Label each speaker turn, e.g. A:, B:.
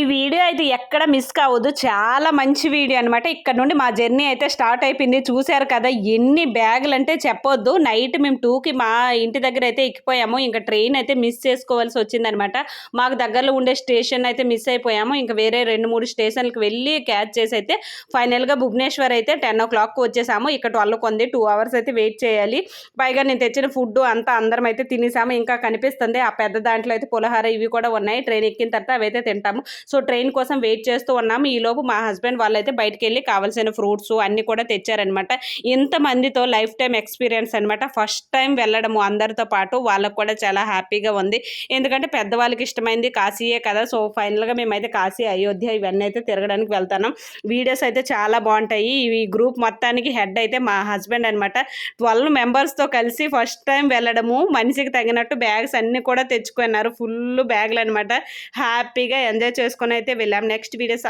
A: ఈ వీడియో అయితే ఎక్కడ మిస్ కావద్దు. చాలా మంచి వీడియో అనమాట ఇక్కడ నుండి మా జర్నీ అయితే స్టార్ట్ అయిపోయింది. చూశారు కదా ఎన్ని బ్యాగులు అంటే చెప్పొద్దు. నైట్ మేము టూకి మా ఇంటి దగ్గర అయితే ఎక్కిపోయాము. ఇంకా ట్రైన్ అయితే మిస్ చేసుకోవాల్సి వచ్చిందనమాట మాకు దగ్గరలో ఉండే స్టేషన్ అయితే మిస్ అయిపోయాము. ఇంకా వేరే రెండు మూడు స్టేషన్లకు వెళ్ళి క్యాచ్ చేసి అయితే ఫైనల్గా భువనేశ్వర్ అయితే టెన్ ఓ క్లాక్కి వచ్చేసాము. ఇక్కడ ట్వెల్వ్ కొంది టూ అవర్స్ అయితే వెయిట్ చేయాలి. పైగా నేను తెచ్చిన ఫుడ్ అంతా అందరం అయితే తినేసాము. ఇంకా కనిపిస్తుంది ఆ పెద్ద దాంట్లో అయితే పులహార ఇవి కూడా ఉన్నాయి. ట్రైన్ ఎక్కిన తర్వాత అవి అయితే తింటాము. సో ట్రైన్ కోసం వెయిట్ చేస్తూ ఉన్నాము. ఈలోపు మా హస్బెండ్ వాళ్ళైతే బయటికి వెళ్ళి కావాల్సిన ఫ్రూట్స్ అన్నీ కూడా తెచ్చారనమాట ఇంతమందితో లైఫ్ టైం ఎక్స్పీరియన్స్ అనమాట ఫస్ట్ టైం వెళ్ళడము అందరితో పాటు వాళ్ళకు కూడా చాలా హ్యాపీగా ఉంది. ఎందుకంటే పెద్దవాళ్ళకి ఇష్టమైంది కాశీయే కదా. సో ఫైనల్గా మేమైతే కాశీ అయోధ్య ఇవన్నీ అయితే తిరగడానికి వెళ్తాను వీడియోస్ అయితే చాలా బాగుంటాయి. ఈ గ్రూప్ మొత్తానికి హెడ్ అయితే మా హస్బెండ్ అనమాట ట్వెల్వ్ మెంబర్స్తో కలిసి ఫస్ట్ టైం వెళ్ళడము మనిషికి తగినట్టు బ్యాగ్స్ అన్నీ కూడా తెచ్చుకున్నారు. ఫుల్ బ్యాగులు అనమాట హ్యాపీగా ఎంజాయ్ చేసుకొని అయితే వెళ్ళాం. Next videos